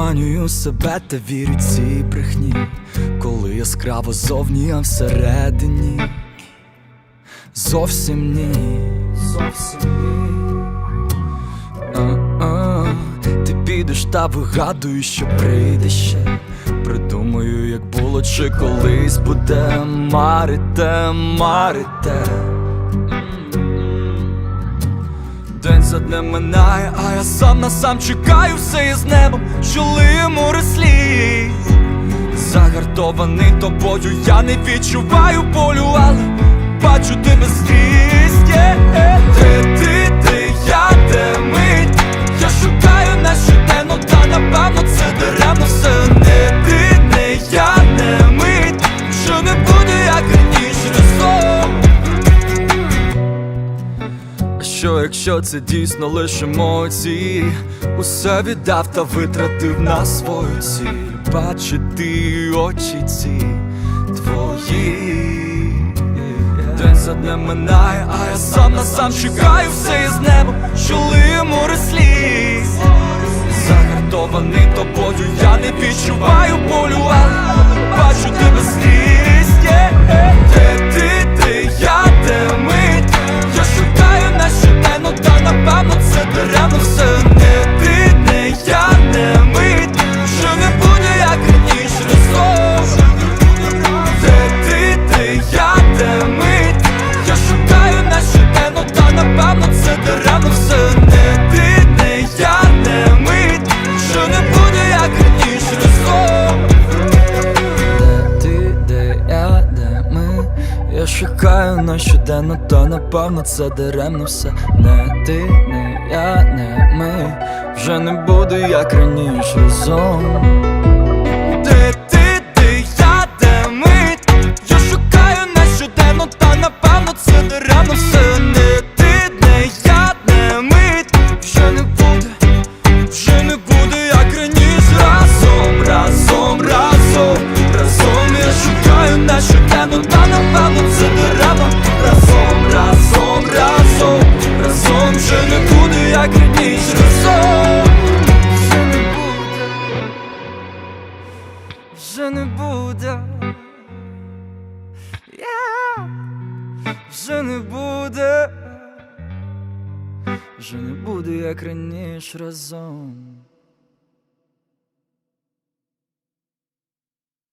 Обманюю себе та вірю цій брехні, коли яскраво зовні, а всередині зовсім ні, зовсім ні. Ти підеш та вигадуєш, що прийде ще. Придумаю, як було, чи колись буде марите, марите. День за минає, а я сам на сам чекаю все із небом, що лиє море сліз Загартований тобою, я не відчуваю болю, але бачу тебе скрізь yeah. yeah. ти, ти, що якщо це дійсно лише емоції Усе віддав та витратив на свою ціль Бачити очі ці твої. День за днем минає, а я сам на сам чекаю все із небом, що лиє море сліз Загартований тобою, я не відчуваю болю, але бачу тебе скрізь Я шукаю на щоденно, та напевно це даремно все. Не ти, не я, не ми. Вже не буде, як раніше разом вже не буде Yeah. Вже не буде вже не буде, як раніше разом.